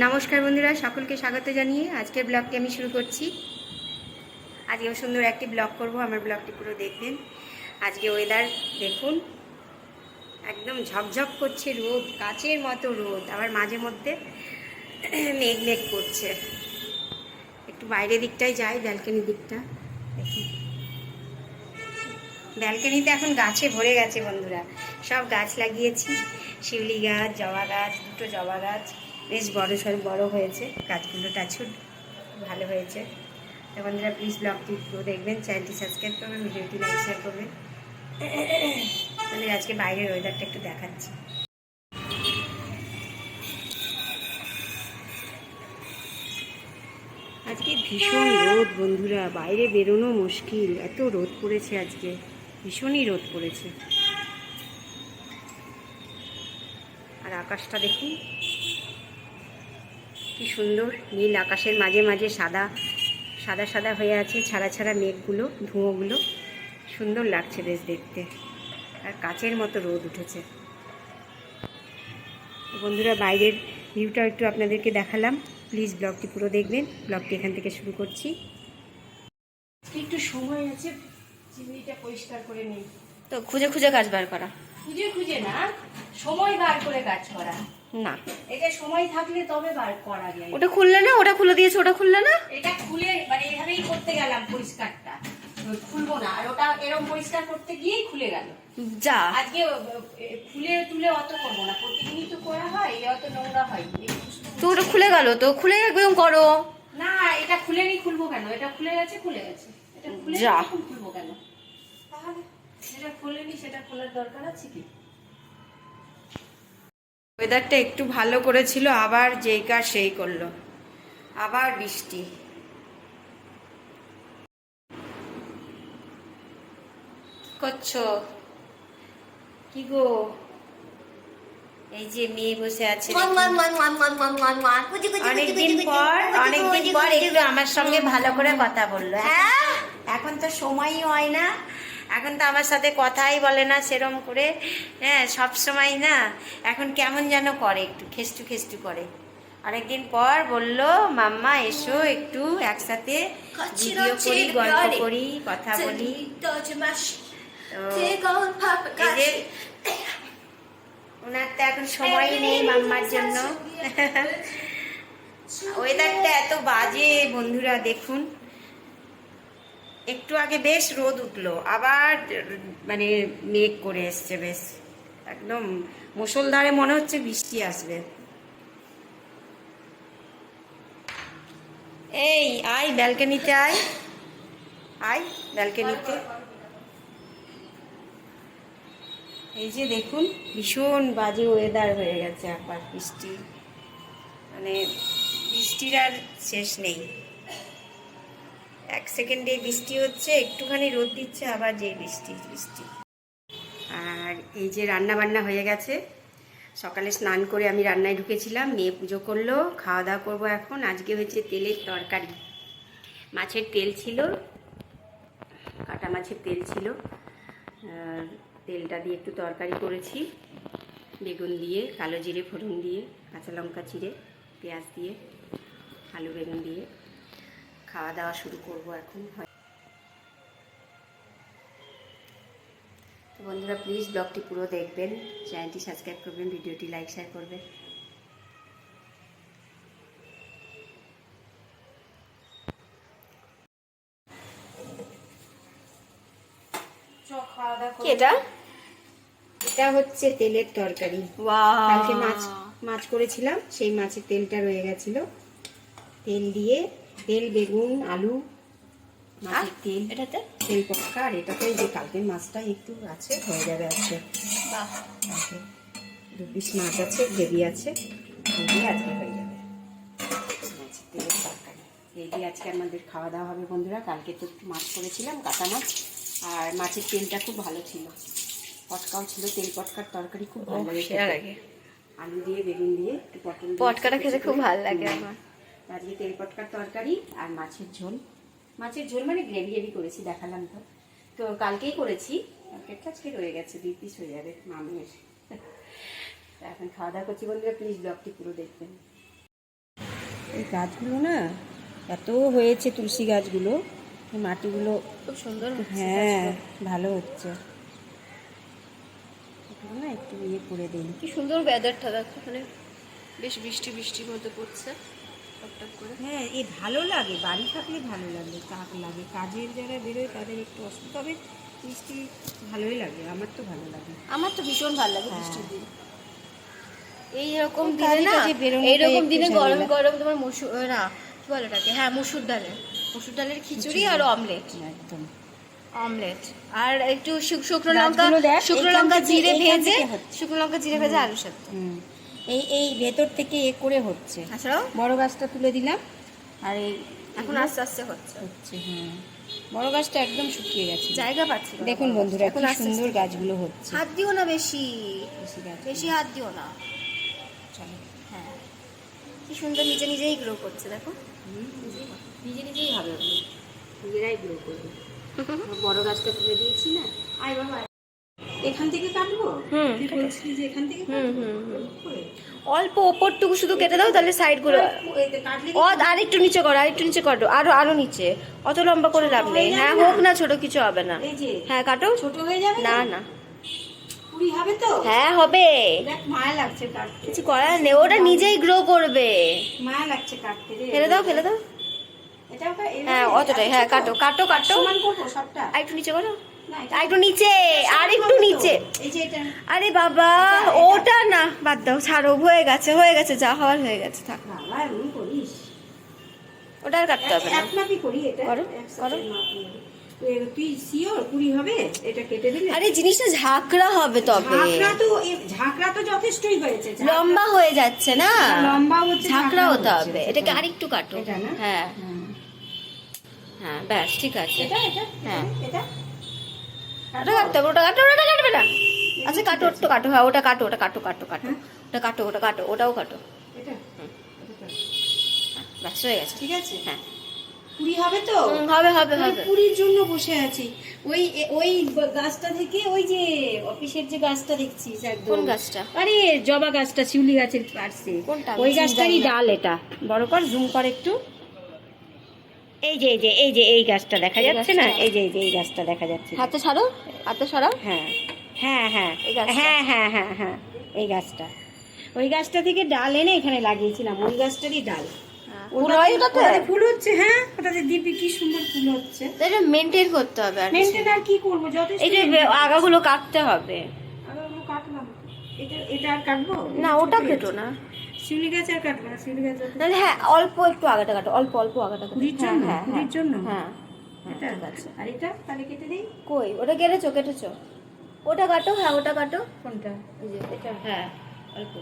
নমস্কার বন্ধুরা, সকলকে স্বাগত জানিয়ে আজকের ব্লগটি আমি শুরু করছি। আজকেও সুন্দর একটি ব্লগ করব, আমার ব্লগটি পুরো দেখবেন। আজকে ওয়েদার দেখুন, একদম ঝকঝক করছে রোদ কাচের মতো রোদ, আবার মাঝে মধ্যে মেঘ মেঘ করছে। একটু বাইরের দিকটাই যাই ব্যালকনির দিকটা। দেখুন ব্যালকনিতে এখন গাছে ভরে গেছে বন্ধুরা। সব গাছ লাগিয়েছি, শিউলি গাছ, জবা গাছ, দুটো জবা গাছ। বেশ বড় সড় বড় হয়েছে গাছগুলো টাছুট ভালো হয়েছে। তো বন্ধুরা প্লিজ ব্লগটি দেখবেন চ্যানেলটি সাবস্ক্রাইব করবেন, ভিডিওটি লাইক শেয়ার করবেন। বন্ধুরা আজকে বাইরের ওয়েদারটা একটু দেখাচ্ছি। আজকে ভীষণ রোদ বন্ধুরা, বাইরে বেরোনো মুশকিল, এত রোদ পড়েছে আজকে, ভীষণই রোদ পড়েছে। আর আকাশটা দেখুন কি সুন্দর নীল আকাশের মাঝে মাঝে সাদা সাদা সাদা হয়ে আছে ছাড়া ছাড়া মেঘগুলো ধুঁয়োগুলো। সুন্দর লাগছে বেশ দেখতে। আর কাচের মতো রোদ উঠেছে। বন্ধুরা বাইরের ভিউটাও একটু আপনাদেরকে দেখালাম। প্লিজ ব্লগটি পুরো দেখবেন। ব্লগটি এখান থেকে শুরু করছি। একটু সময় আছে চিমনিটা পরিষ্কার করে নেই। তো খুঁজে খুঁজে কাজ বার করা। খুঁজে খুঁজে না সময় বার করে কাজ করা। না। এটা সময় থাকলে তবে বার করা যায়। ওটা খুললে না? ওটা খুলে দিয়েছে ওটা খুললে না? এটা খুলে মানে এভাবেই করতে গেলাম পরিষ্কারটা। খুলবো না আর ওটা এরকম পরিষ্কার করতে গিয়েই খুলে গেল। যা। আজকে খুলে তুলে অত করব না প্রতিদিনই তো করা হয় অত নোংরা হয় তো ওটা খুলে গেল তো খুলে একদম করো। না এটা খুলে নি খুলবো কেন? এটা খুলে গেছে খুলে গেছে। এটা খুলে যা। খুলবো কেন? তাহলে যেটা খুলেনি সেটা খোলার দরকার আছে কি? ওয়েদারটা একটু ভালো করেছিল আবার যেই কাজ সেই করল। আবার বৃষ্টি। করছ? কি গো? এই যে মেয়ে বসে আছে। অনেকদিন পর অনেকদিন পর একটু আমার সঙ্গে ভালো করে কথা বলল। হ্যাঁ? এখন তো সময়ই হয় না। এখন তো আমার সাথে কথাই বলে না সেরম করে। হ্যাঁ সব সময় না এখন কেমন যেন করে একটু খেষ্টু খেষ্টু করে। অনেকদিন পর বলল মাম্মা এসো একটু একসাথে ভিডিও করি গল্প করি কথা বলি। ওনার তো এখন সময় নেই মাম্মার জন্য। ওয়েদারটা এত বাজে বন্ধুরা দেখুন। একটু আগে বেশ রোদ উঠল, আবার মানে মেঘ করে এসছে বেশ। একদম মুসলধারে মনে হচ্ছে বৃষ্টি আসবে। এই, আয় ব্যালকনিতে আয়। আয় ব্যালকনিতে। এই যে দেখুন, ভীষণ বাজে ওয়েদার হয়ে গেছে আবার বৃষ্টি। মানে বৃষ্টির আর শেষ নেই। এক সেকেন্ডে বৃষ্টি হচ্ছে, একটুখানি রোদ দিচ্ছে, আবার যে বৃষ্টি বৃষ্টি। আর এই যে রান্না বান্না হয়ে গেছে, সকালে স্নান করে আমি রান্নায় ঢুকেছিলাম, মেয়ে পুজো করল, খাওয়া দাওয়া করব এখন। আজকে হয়েছে তেলের তরকারি। মাছের তেল ছিল, কাটা মাছের তেল ছিল। তেলটা দিয়ে একটু তরকারি করেছি, বেগুন দিয়ে, কালো জিরে, ফোড়ন দিয়ে, কাঁচা লঙ্কা চিড়ে, পেঁয়াজ দিয়ে, আলু বেগুন দিয়ে। খাওয়া দাওয়া শুরু করব এখন তো বন্ধুরা প্লিজ ব্লগটি পুরো দেখবেন চ্যানেলটি সাবস্ক্রাইব করবেন ভিডিওটি লাইক শেয়ার করবেন। খাওয়া দাওয়া কি এটা? এটা হচ্ছে তেলের তরকারি। কালকে মাছ মাছ করেছিলাম সেই মাছের তেলটা রয়ে গেছিল। তেল দিয়ে তেল বেগুন আলু মাছের তেল। এটাতে? তেল পক্কা আর এটাতে যে কালকের মাছটা একটু আছে হয়ে যাবে কালকে দু পিস মাছ আছে গ্রেভি আছে দিয়ে আজকে হয়ে যাবে। মাছের তেলের তরকারি। এই আজকে আমাদের খাওয়া দাওয়া হবে বন্ধুরা। কালকে তো একটু মাছ করেছিলাম কাঁচা মাছ। আর মাছের তেলটা খুব ভালো ছিল। পটকাও ছিল তেল পটকার তরকারি খুব ভালো লাগে। আলু দিয়ে বেগুন দিয়ে একটু পটল পটকাটা খেতে খুব ভালো লাগে আমার। আজকে তেল পটকার তরকারি আর মাছের ঝোল। মাছের ঝোল মানে গ্রেভি গ্রেভি করেছি দেখালাম তো। তো কালকেই করেছি আজকে রয়ে গেছে দুই পিস হয়ে যাবে মামি এসে তা এখন খাওয়া দাওয়া করছি বন্ধুরা প্লিজ ব্লগটি পুরো দেখবেন। এই গাছগুলো না এত হয়েছে তুলসী গাছগুলো এই মাটিগুলো খুব সুন্দর হ্যাঁ ভালো হচ্ছে। না একটু ইয়ে করে দিই। কি সুন্দর ওয়েদারটা দেখো এখানে বেশ বৃষ্টি বৃষ্টির মধ্যে পড়ছে। করে। হ্যাঁ এ ভালো লাগে বাড়ি থাকলে ভালো লাগে লাগে কাজের যারা বেরোয় তাদের একটু অসুবিধা তবে মিষ্টি ভালোই লাগে আমার তো ভালো লাগে। আমার তো ভীষণ ভালো লাগে হ্যাঁ। বৃষ্টির দিন। এইরকম দিনে না এইরকম দিনে গরম গরম তোমার মসুর না কি বলে ওটাকে? হ্যাঁ মসুর ডালের মসুর ডালের খিচুড়ি আর অমলেট। একদম। অমলেট। আর একটু শুকনো লঙ্কা শুকনো লঙ্কা জিরে ভেজে শুকনো লঙ্কা জিরে ভেজে আলু সেদ্ধ। হুম। এই এই ভেতর থেকে এ করে হচ্ছে। বড় গাছটা তুলে দিলাম। আর এই এখন আস্তে আস্তে হচ্ছে। হচ্ছে হ্যাঁ। বড় গাছটা একদম শুকিয়ে গেছে। জায়গা পাচ্ছি। দেখুন বন্ধুরা এখন সুন্দর গাছগুলো হচ্ছে। হাত দিও না বেশি। বেশি গাছ বেশি হাত দিও না। চলো। হ্যাঁ। কি সুন্দর নিজে নিজেই গ্রো করছে দেখো। নিজে নিজেই হবে। নিজেরাই গ্রো করবে। বড় গাছটা তুলে দিয়েছি না। আয় বাবা। এখান থেকে কাটবো? হুম, বলছিলি যে এখান থেকে হুম, হুম, হুম। অল্প ওপরটুকু শুধু কেটে দাও তাহলে সাইডগুলো ও আর একটু নিচে করো আর একটু নিচে করো আরও আরও নিচে। অত লম্বা করে লাভ নেই। হ্যাঁ হোক না ছোট কিছু হবে না। হ্যাঁ কাটো। ছোট হয়ে যাবে না? না হবে তো? হ্যাঁ হবে। মায়া লাগছে কাটতে। কিছু করার নেই ওটা নিজেই গ্রো করবে। মায়া লাগছে কাটতে ফেলে দাও ফেলে দাও? হ্যাঁ অতটাই। হ্যাঁ কাটো কাটো কাটো। সমান করব সবটা? আর একটু নিচে করো। একটু নিচে আর একটু। নিচে। আরে বাবা ওটা না। বাদ দাও ছাড়ো হয়ে গেছে হয়ে গেছে যা হওয়ার হয়ে গেছে থাক। ওটা আর কাটতে হবে করি করো, আরে জিনিসটা ঝাঁকড়া হবে তবে। ঝাঁকড়া তো এ- ঝাঁকড়া তো যথেষ্টই হয়েছে লম্বা হয়ে যাচ্ছে না? লম্বা হচ্ছে, ঝাঁকড়া হতে হবে। এটাকে আরেকটু কাটো। এটা হ্যাঁ। হ্যাঁ ব্যাস ঠিক আছে। এটা এটা? হ্যাঁ। এটা? ওটা কাটতে হবে ওটা কাটো ওটা কাটবে না। আচ্ছা কাটো ওটা কাটো হ্যাঁ ওটা কাটো ওটা কাটো কাটো কাটো। ওটা কাটো ওটা কাটো ওটাও কাটো। ব্যাস হয়ে গেছে। ঠিক আছে। হ্যাঁ। কুড়ি হবে তো? হবে হবে হবে। জন্য বসে আছি। ওই ওই গাছটা থেকে ওই যে অফিসের যে গাছটা দেখছিস একদম কোন গাছটা? আরে জবা গাছটা শিউলি গাছের পাশে কোনটা? ওই গাছটারই ডাল এটা। বড় কর জুম কর একটু। এই যে এই যে এই যে এই গাছটা দেখা যাচ্ছে না? এই যে এই যে এই গাছটা দেখা যাচ্ছে। হাতে ছাড়ো হাতে সরাও। হ্যাঁ। হ্যাঁ হ্যাঁ। হ্যাঁ হ্যাঁ হ্যাঁ হ্যাঁ। এই গাছটা। ওই গাছটা থেকে ডাল এনে এখানে লাগিয়েছিলাম। ওই গাছটারই ডাল। ফুল হয় ফুল হচ্ছে হ্যাঁ? ওটাতে দিবি কি সুন্দর ফুল হচ্ছে। এটা মেনটেন করতে হবে আর মেনটেন আর কি করব? যথেষ্ট এই যে আগাগুলো কাটতে হবে। আগে ওগুলো কাটলাম। এটা এটা আর কাটবো? না ওটা কেটো না। শিউলি গাছ আর কাটবো না শিউলি গাছ হ্যাঁ অল্প একটু আগাটা কাটো অল্প অল্প আগাটা কুড়ির হ্যাঁ, জন্য? হ্যাঁ কুড়ির জন্য? হ্যাঁ এটা? আর এটা? তাহলে কেটে দিই? কই? ওটা কেটেছো কেটেছো? ওটা কাটো হ্যাঁ ওটা কাটো। কোনটা? এই যে এটা। হ্যাঁ অল্প।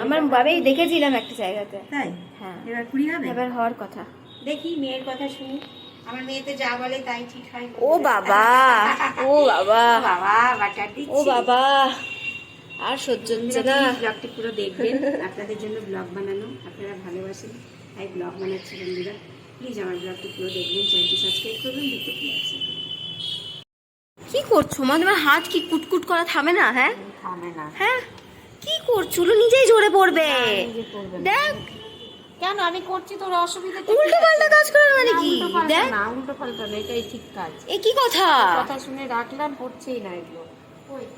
আমার বাবাই দেখেছিলাম একটা জায়গাতে। তাই? হ্যাঁ। এবার কুড়ি হবে? এবার হওয়ার কথা। দেখি মেয়ের কথা শুনি। আমার মেয়েতে যা বলে তাই ঠিক হয়। ও বাবা! ও বাবা! বাবা বাটার দিচ্ছি। ও বাবা! আর সহ্য হচ্ছে না ব্লগটি পুরো দেখবেন। আপনাদের জন্য ব্লগ বানানো। আপনারা ভালোবাসেন তাই ব্লগ বানাচ্ছি বন্ধুরা প্লিজ আমার ব্লগটি পুরো দেখবেন চ্যানেলটি সাবস্ক্রাইব করবেন দেখতে কি আছে কি করছ? মা তোমার হাত কি কুটকুট করা থামে না হ্যাঁ? থামে না। হ্যাঁ? কি করছ? নিজেই ঝরে পড়বে। দেখ। কেন? আমি করছি তোর অসুবিধা উল্টো পাল্টা কাজ করার মানে কি? দেখ। না উল্টো পাল্টা না এটাই ঠিক কাজ। এ কি কথা? কথা শুনে রাখলাম পড়ছেই না এগুলো।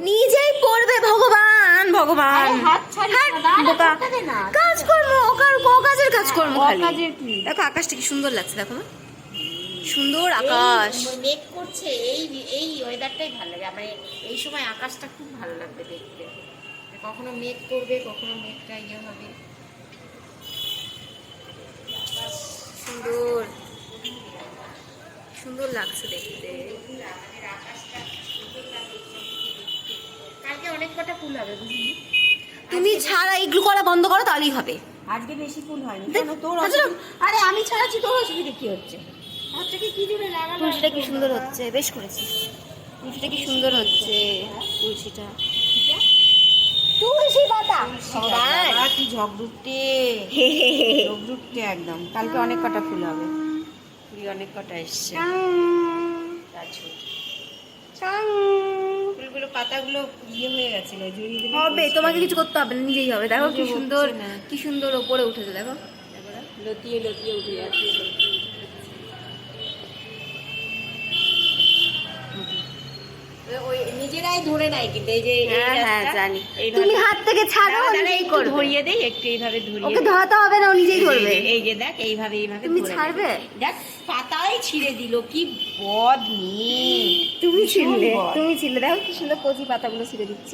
নিজেই করবে ভগবান ভগবান। হ্যাঁ, না, দাঁড়া, বোকা। করতে দে না। কাজকর্ম ওকার কাজের কাজকর্ম খালি। দেখো আকাশটা কি সুন্দর লাগছে দেখো না সুন্দর আকাশ। মেঘ করছে এই এই ওয়েদারটাই ভালো লাগে। আমার এই- এই সময় আকাশটা খুব ভালো লাগবে দেখতে। কখনো মেঘ করবে কখনো মেঘটা ইয়ে হবে। সুন্দর। সুন্দর লাগছে দেখতে। কালকে অনেক কটা ফুল হবে বুঝলি? তুমি ছাড়া এগুলো করা বন্ধ করো তাহলেই হবে। আজকে বেশি ফুল হয়নি কেন তোর আচ্ছা, আরে আমি ছাড়াচ্ছি তোর অসুবিধা কি হচ্ছে? হচ্ছে কি কি জন্য লাগানো তুলসিটা কি সুন্দর হচ্ছে? বেশ করেছি। তুলসিটা কি সুন্দর হচ্ছে? তুলসিটা। তুলসী পাতা! কি ঝগড়ুটে ঝগড়ুটে একদম। কালকে অনেক কটা ফুল হবে। ফুল অনেক কটা এসছে। ফুলগুলো ফুলগুলো পাতাগুলো ইয়ে হয়ে গেছিল হবে তোমাকে কিছু করতে হবে না নিজেই হবে দেখো কি সুন্দর না। কি সুন্দর ওপরে উঠেছে দেখো। লতিয়ে লতিয়ে উঠে যাচ্ছে ওই নিজেরাই ধরে নাই কিন্তু এই যে হ্যাঁ হ্যাঁ জানি। তুমি হাত থেকে ছাড়ো নিজেই ধরিয়ে দেই একটু এইভাবে ধরিয়ে ওকে। ধরাতে হবে না ও নিজেই করবে এই যে দেখ এইভাবে এইভাবে তুমি ছাড়বে? দেখ পাতাই ছিঁড়ে দিল কি বদ মেয়ে তুমি বদ। তুমি ছিলে দেখো কি সুন্দর কচি পাতাগুলো ছিঁড়ে দিচ্ছ।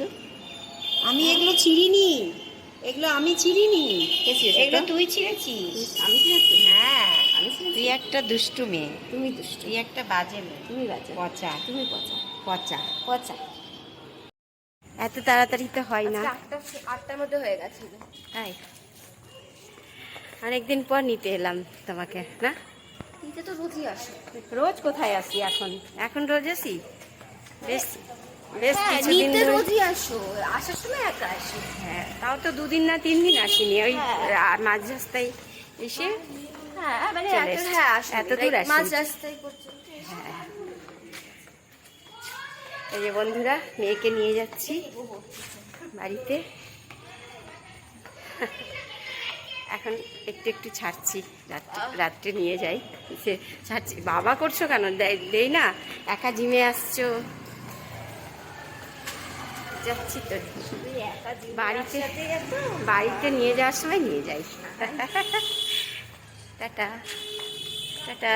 আমি এগুলো ছিঁড়িনি। এগুলো আমি ছিঁড়িনি। এগুলো তুই ছিঁড়েছিস। আমি ছিঁড়েছি? হ্যাঁ আমি তুই একটা দুষ্টু মেয়ে। তুমি দুষ্ট। তুই একটা বাজে মেয়ে। তুমি বাচ্চা পচা। তুমি পচা। পচা। পচা। এত তাড়াতাড়ি তো হয় না। আটটা আটটার মধ্যে হয়ে গেছে। তাই? অনেকদিন পর নিতে এলাম তোমাকে না? নিতে তো রোজই আসো। রোজ কোথায় আসি এখন? এখন রোজ আসি? বেশ বেশ হ্যাঁ কিছুদিন রোজই আসো। আসার সময় একা আসো। হ্যাঁ তাও তো দুদিন না তিন দিন আসিনি ওই হ্যাঁ। মাঝ রাস্তায় এসে হ্যাঁ মানে এত হ্যাঁ এত দূর আসি। মাঝ রাস্তায় পর্যন্ত হ্যাঁ। এই যে বন্ধুরা, মেয়েকে নিয়ে যাচ্ছি বাড়িতে। এখন একটু একটু ছাড়ছি, রাত্রে নিয়ে যাই। সে ছাড়ছি। বাবা করছ কেন? দেই না? একা জিমে আসছো? যাচ্ছি তো। বাড়িতে বাড়িতে নিয়ে যাওয়ার সময় নিয়ে যাই। টাটা। টাটা।